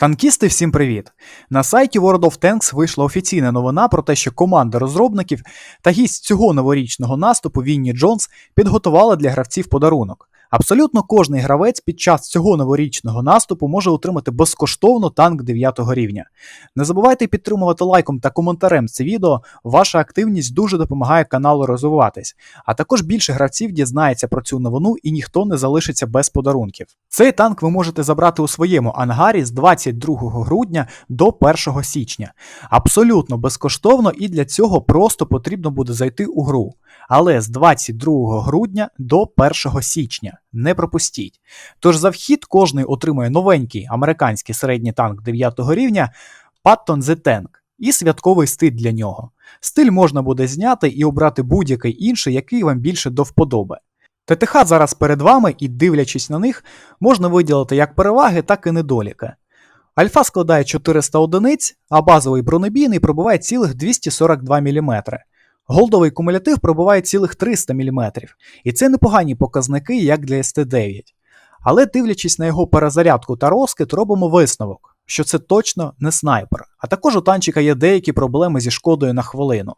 Танкісти, всім привіт! На сайті World of Tanks вийшла офіційна новина про те, що команда розробників та гість цього новорічного наступу Вінні Джонс підготувала для гравців подарунок. Абсолютно кожний гравець під час цього новорічного наступу може отримати безкоштовно танк 9 рівня. Не забувайте підтримувати лайком та коментарем це відео. Ваша активність дуже допомагає каналу розвиватись. А також більше гравців дізнається про цю новину і ніхто не залишиться без подарунків. Цей танк ви можете забрати у своєму ангарі з 22 грудня до 1 січня. Абсолютно безкоштовно, і для цього просто потрібно буде зайти у гру. Але з 22 грудня до 1 січня. Не пропустіть. Тож за вхід кожний отримує новенький американський середній танк 9 рівня Patton The Tank і святковий стиль для нього. Стиль можна буде зняти і обрати будь-який інший, який вам більше до вподоби. ТТХ зараз перед вами, і дивлячись на них, можна виділити як переваги, так і недоліки. Альфа складає 400 одиниць, а базовий бронебійний пробиває цілих 242 мм. Голдовий кумулятив пробиває цілих 300 мм, і це непогані показники, як для СТ-9. Але дивлячись на його перезарядку та розкид, робимо висновок, що це точно не снайпер, а також у танчика є деякі проблеми зі шкодою на хвилину.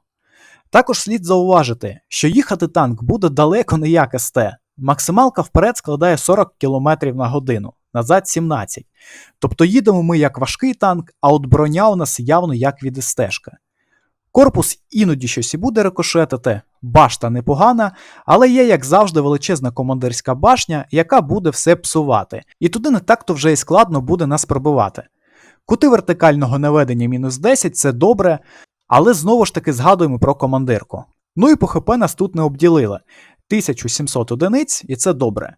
Також слід зауважити, що їхати танк буде далеко не як СТ. Максималка вперед складає 40 км на годину, назад 17. Тобто їдемо ми як важкий танк, а от броня у нас явно як від СТ-шка. Корпус іноді щось і буде рикошетити, башта непогана, але є, як завжди, величезна командирська башня, яка буде все псувати, і туди не так-то вже і складно буде нас пробивати. Кути вертикального наведення мінус 10 це добре, але знову ж таки згадуємо про командирку. Ну і по нас тут не обділили 1700 одиниць, і це добре.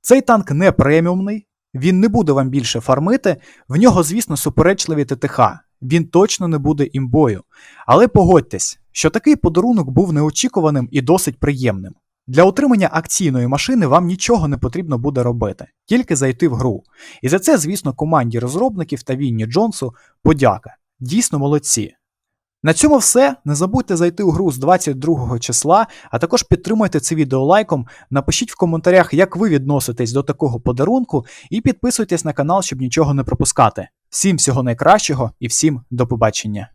Цей танк не преміумний, він не буде вам більше фармити, в нього, звісно, суперечливі ТТХ, він точно не буде імбою. Але погодьтесь, що такий подарунок був неочікуваним і досить приємним. Для отримання акційної машини вам нічого не потрібно буде робити, тільки зайти в гру. І за це, звісно, команді розробників та Вінні Джонсу подяка. Дійсно молодці. На цьому все. Не забудьте зайти у гру з 22 числа, а також підтримуйте це відео лайком. Напишіть в коментарях, як ви відноситесь до такого подарунку, і підписуйтесь на канал, щоб нічого не пропускати. Всім всього найкращого і всім до побачення.